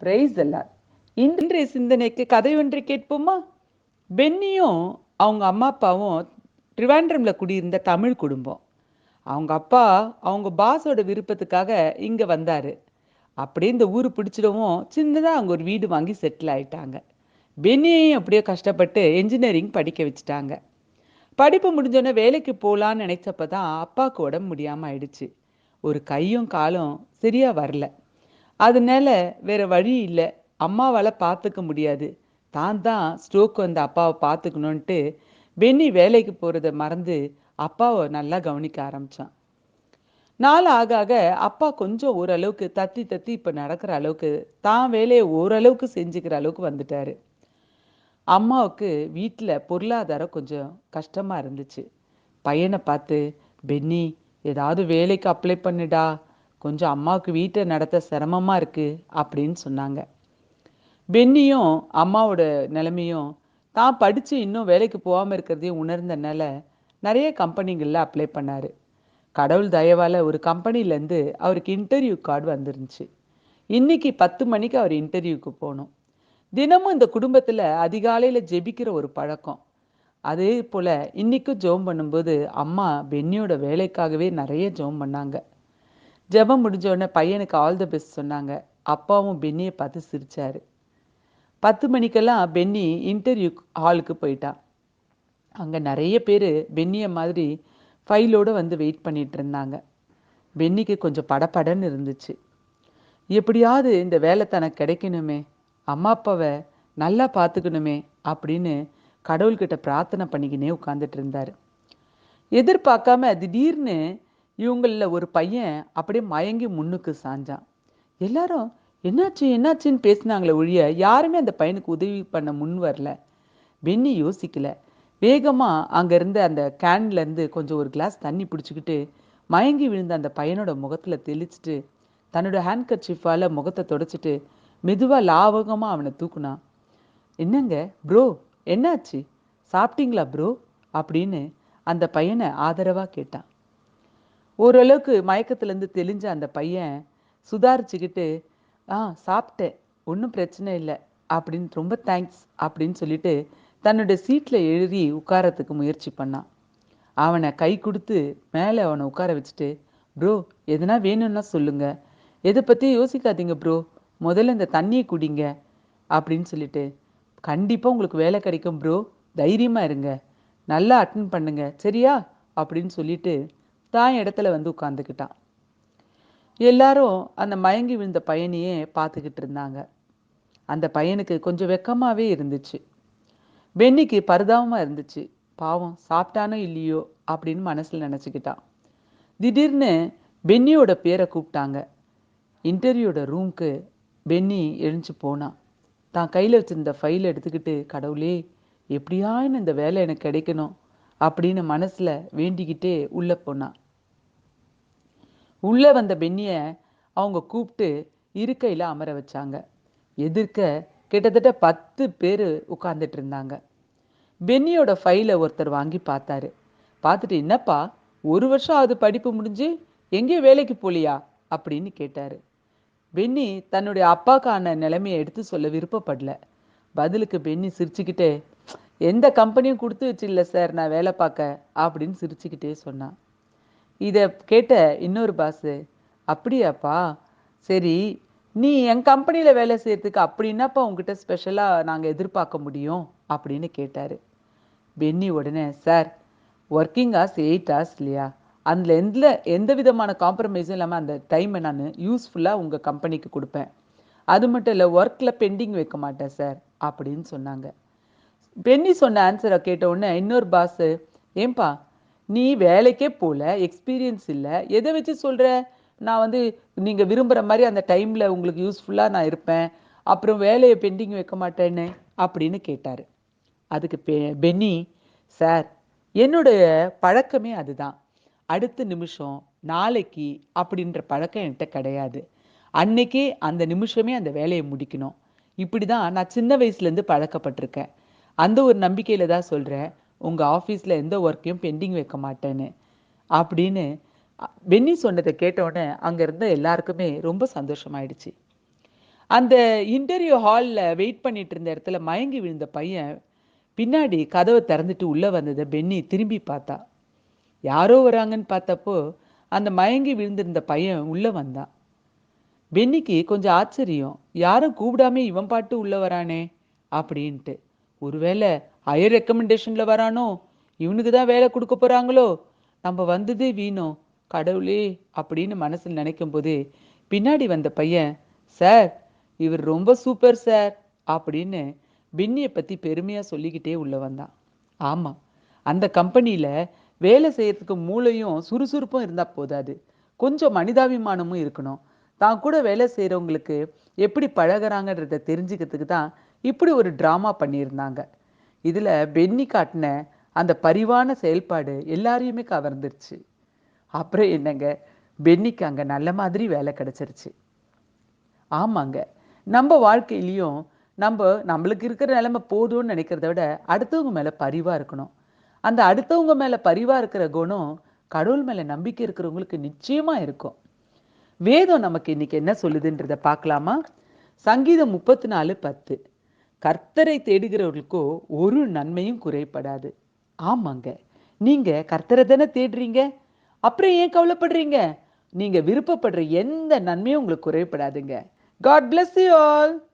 Price எல்லாம் இன்றைய சிந்தனைக்கு கதை ஒன்றை கேட்போமா? பென்னியும் அவங்க அம்மா அப்பாவும் ட்ரிவாண்ட்ரம்ல குடியிருந்த தமிழ் குடும்பம். அவங்க அப்பா அவங்க பாஸோட விருப்பத்துக்காக இங்க வந்தாரு. அப்படியே இந்த ஊர் பிடிச்சிடவும் சின்னதாக அவங்க ஒரு வீடு வாங்கி செட்டில் ஆயிட்டாங்க. பென்னியையும் அப்படியே கஷ்டப்பட்டு என்ஜினியரிங் படிக்க வச்சுட்டாங்க. படிப்பு முடிஞ்சோடனே வேலைக்கு போகலான்னு நினைச்சப்ப தான் அப்பாவுக்கு உடம்பு முடியாமல் ஆயிடுச்சு. ஒரு கையும் காலும் சரியாக வரல. அதனால வேற வழி இல்லை. அம்மாவால் பார்த்துக்க முடியாது. தான் தான் ஸ்ட்ரோக் வந்த அப்பாவை பார்த்துக்கணுன்ட்டு பென்னி வேலைக்கு போகிறத மறந்து அப்பாவை நல்லா கவனிக்க ஆரம்பித்தான் நாள் ஆக ஆக அப்பா கொஞ்சம் ஓரளவுக்கு தத்தி தத்தி இப்போ நடக்கிற அளவுக்கு தான் வேலையை ஓரளவுக்கு செஞ்சுக்கிற அளவுக்கு வந்துட்டாரு. அம்மாவுக்கு வீட்டில் பொருளாதாரம் கொஞ்சம் கஷ்டமாக இருந்துச்சு. பையனை பார்த்து பென்னி ஏதாவது வேலைக்கு அப்ளை பண்ணுடா. கொஞ்சம் அம்மாவுக்கு வீட்டை நடத்த சிரமமாக இருக்குது அப்படின்னு சொன்னாங்க. பென்னியும் அம்மாவோட நிலைமையும் தான் படித்து இன்னும் வேலைக்கு போகாமல் இருக்கிறதையும் உணர்ந்தனால நிறைய கம்பெனிங்களில் அப்ளை பண்ணார். கடவுள் தயவால ஒரு கம்பெனிலேருந்து அவருக்கு இன்டர்வியூ கார்டு வந்துருந்துச்சு. இன்னைக்கு பத்து மணிக்கு அவர் இன்டர்வியூக்கு போகணும். தினமும் இந்த குடும்பத்தில் அதிகாலையில் ஜெபிக்கிற ஒரு பழக்கம். அதே போல் இன்னைக்கும் ஜோம் பண்ணும்போது அம்மா பென்னியோட வேலைக்காகவே நிறைய ஜோம் பண்ணாங்க. ஜெபம் முடிஞ்ச உடனே பையனுக்கு ஆல் த பெஸ்ட் சொன்னாங்க. அப்பாவும் பென்னியை பார்த்து சிரித்தார் பத்து மணிக்கெல்லாம் பென்னி இன்டர்வியூ ஹாலுக்கு போயிட்டான் அங்கே நிறைய பேர் பென்னியை மாதிரி ஃபைலோடு வந்து வெயிட் பண்ணிகிட்டு இருந்தாங்க. பென்னிக்கு கொஞ்சம் படபடன்னு இருந்துச்சு. எப்படியாவது இந்த வேலை தனக்கு கிடைக்கணுமே அம்மா அப்பாவை நல்லா பார்த்துக்கணுமே அப்படின்னு கடவுள்கிட்ட பிரார்த்தனை பண்ணிக்கினே உட்காந்துட்டு இருந்தாரு. எதிர்பார்க்காம திடீர்னு இவங்களில் ஒரு பையன் அப்படியே மயங்கி முன்னுக்கு சாஞ்சான். எல்லாரும் என்னாச்சு என்னாச்சுன்னு பேசினாங்களே ஒழிய யாருமே அந்த பையனுக்கு உதவி பண்ண முன் வரல. பென்னி யோசிக்கல. வேகமாக அங்கேருந்து அந்த கேன்லேருந்து கொஞ்சம் ஒரு கிளாஸ் தண்ணி பிடிச்சிக்கிட்டு மயங்கி விழுந்த அந்த பையனோட முகத்தில் தெளிச்சிட்டு தன்னோட ஹேண்ட் கர்ச்சிஃபால முகத்தை தொடச்சிட்டு மெதுவாக லாவகமாக அவனை தூக்குனான். என்னங்க ப்ரோ என்னாச்சு? சாப்பிட்டீங்களா ப்ரோ அப்படின்னு அந்த பையனை ஆதரவாக கேட்டான். ஓரளவுக்கு மயக்கத்துலேருந்து தெளிஞ்ச அந்த பையன் சுதாரிச்சுக்கிட்டு ஆ சாப்பிட்டேன். ஒன்றும் பிரச்சனை இல்லை. அப்படின்னு ரொம்ப தேங்க்ஸ் அப்படின்னு சொல்லிட்டு தன்னோட சீட்டில் எழுதி உட்காரத்துக்கு முயற்சி பண்ணான். அவனை கை கொடுத்து மேலே அவனை உட்கார வச்சுட்டு ப்ரோ எதுனா வேணும்னா சொல்லுங்க. எதை பற்றியும் யோசிக்காதீங்க ப்ரோ. முதல்ல இந்த தண்ணியை குடிங்க. அப்படின்னு சொல்லிட்டு கண்டிப்பாக உங்களுக்கு வேலை கிடைக்கும் ப்ரோ. தைரியமாக இருங்க. நல்லா அட்டன் பண்ணுங்க. சரியா? அப்படின்னு சொல்லிட்டு தான் இடத்துல வந்து உட்காந்துக்கிட்டான் எல்லாரும் அந்த மயங்கி விழுந்த பையனையே பார்த்துக்கிட்டு இருந்தாங்க. அந்த பையனுக்கு கொஞ்சம் வெக்கமாகவே இருந்துச்சு. பென்னிக்கு பரிதாபமாக இருந்துச்சு. பாவம் சாப்பிட்டானோ இல்லையோ அப்படின்னு மனசில் நினச்சிக்கிட்டான் திடீர்னு பென்னியோட பேரை கூப்பிட்டாங்க. இன்டர்வியூட ரூம்க்கு பென்னி எழுந்து போனான் தான் கையில் வச்சிருந்த ஃபைல் எடுத்துக்கிட்டு கடவுளே எப்படியாயின்னு இந்த வேலை எனக்கு கிடைக்கணும் அப்படின்னு மனசில் வேண்டிக்கிட்டே உள்ளே போனான் உள்ளே வந்த பென்னியை அவங்க கூப்பிட்டு இருக்கையில் அமர வச்சாங்க. எதிர்க்க கிட்டத்தட்ட பத்து பேர் உட்கார்ந்துட்டு இருந்தாங்க. பென்னியோட ஃபைலை ஒருத்தர் வாங்கி பார்த்தாரு. பார்த்துட்டு என்னப்பா ஒரு வருஷம் அது படிப்பு முடிஞ்சு எங்கேயும் வேலைக்கு போலியா? அப்படின்னு கேட்டார். பென்னி தன்னுடைய அப்பாக்கான நிலைமையை எடுத்து சொல்ல விருப்பப்படல. பதிலுக்கு பென்னி சிரிச்சுக்கிட்டே எந்த கம்பெனியும் கொடுத்து வச்சில்ல சார் நான் வேலை பார்க்க அப்படின்னு சிரிச்சுக்கிட்டே சொன்னான் இதை கேட்ட இன்னொரு பாஸு அப்படியாப்பா? சரி நீ என் கம்பெனியில் வேலை செய்யறதுக்கு அப்படின்னாப்பா உங்ககிட்ட ஸ்பெஷலாக நாங்கள் எதிர்பார்க்க முடியும்? அப்படின்னு கேட்டார். பென்னி உடனே sir working hours eight hours இல்லையா? அதில் எந்த எந்த விதமான காம்ப்ரமைஸும் இல்லாமல் அந்த டைமை நான் யூஸ்ஃபுல்லாக உங்கள் கம்பெனிக்கு கொடுப்பேன். அது மட்டும் இல்லை ஒர்க்கில் பெண்டிங் வைக்க மாட்டேன் சார் அப்படின்னு சொன்னாங்க. பென்னி சொன்ன ஆன்சரை கேட்ட உடனே இன்னொரு பாஸு ஏன்பா நீ வேலைக்கே போல எக்ஸ்பீரியன்ஸ் இல்லை. எதை வச்சு சொல்கிற நான் வந்து நீங்கள் விரும்புகிற மாதிரி அந்த டைமில் உங்களுக்கு யூஸ்ஃபுல்லாக நான் இருப்பேன். அப்புறம் வேலையை பெண்டிங் வைக்க மாட்டேன்னு அப்படின்னு கேட்டார். அதுக்கு பெ- பென்னி சார் என்னுடைய பழக்கமே அதுதான். அடுத்த நிமிஷம் நாளைக்கு அப்படின்ற பழக்கம் என்கிட்ட கிடையாது. அன்னைக்கே அந்த நிமிஷமே அந்த வேலையை முடிக்கணும். இப்படி தான் நான் சின்ன வயசுலேருந்து பழக்கப்பட்டிருக்கேன். அந்த ஒரு நம்பிக்கையில் தான் சொல்கிறேன் உங்கள் ஆஃபீஸில் எந்த ஒர்க்கையும் பெண்டிங் வைக்க மாட்டேன்னு. அப்படின்னு பென்னி சொன்னதை கேட்ட அங்கே இருந்த எல்லாருக்குமே ரொம்ப சந்தோஷமாயிடுச்சு. அந்த இன்டர்வியூ ஹாலில் வெயிட் பண்ணிட்டு இருந்த இடத்துல மயங்கி விழுந்த பையன் பின்னாடி கதவை திறந்துட்டு உள்ளே வந்ததை பென்னி திரும்பி பார்த்தா. யாரோ வராங்கன்னு பார்த்தப்போ அந்த மயங்கி விழுந்திருந்த பையன் உள்ளே வந்தான். பென்னிக்கு கொஞ்சம் ஆச்சரியம். யாரும் கூப்பிடாம இவன் பாட்டு உள்ளே வரானே அப்படின்ட்டு. ஒருவேளை ஹையர் ரெக்கமெண்டேஷனில் வரானோ? இவனுக்கு தான் வேலை கொடுக்க போகிறாங்களோ நம்ம வந்தது வீணோ கடவுளே அப்படின்னு மனசில் நினைக்கும் போது பின்னாடி வந்த பையன் சார் இவர் ரொம்ப சூப்பர் சார் அப்படின்னு பின்னியை பற்றி பெருமையாக சொல்லிக்கிட்டே உள்ளே வந்தான். ஆமாம் அந்த கம்பெனியில் வேலை செய்யறதுக்கு மூளையும் சுறுசுறுப்பும் இருந்தால் போதாது. கொஞ்சம் மனிதாபிமானமும் இருக்கணும். தான் கூட வேலை செய்கிறவங்களுக்கு எப்படி பழகுறாங்கன்றத தெரிஞ்சுக்கிறதுக்கு தான் இப்படி ஒரு ட்ராமா பண்ணியிருந்தாங்க. இதில் பென்னி காட்டின அந்த பரிவான செயல்பாடு எல்லாரையுமே கவர்ந்துருச்சு. அப்புறம் என்னங்க? பென்னிக்கு அங்கே நல்ல மாதிரி வேலை கிடச்சிருச்சு. ஆமாங்க. நம்ம வாழ்க்கையிலையும் நம்ம நம்மளுக்கு இருக்கிற நிலைமை போதும்னு நினைக்கிறத விட அடுத்தவங்க மேலே பரிவாக இருக்கணும். அந்த அடுத்தவங்க மேலே பரிவாக இருக்கிற குணம் கடவுள் மேலே நம்பிக்கை இருக்கிறவங்களுக்கு நிச்சயமாக இருக்கும். வேதம் நமக்கு இன்னைக்கு என்ன சொல்லுதுன்றத பார்க்கலாமா? சங்கீதம் முப்பத்தி நாலு பத்து. கர்த்தரை தேடுகிறவர்களுக்கோ ஒரு நன்மையும் குறைபடாது. ஆமாங்க. நீங்க கர்த்தரை தானே தேடுறீங்க? அப்புறம் ஏன் கவலைப்படுறீங்க? நீங்க விருப்பப்படுற எந்த நன்மையும் உங்களுக்கு குறைபடாதுங்க. God bless you all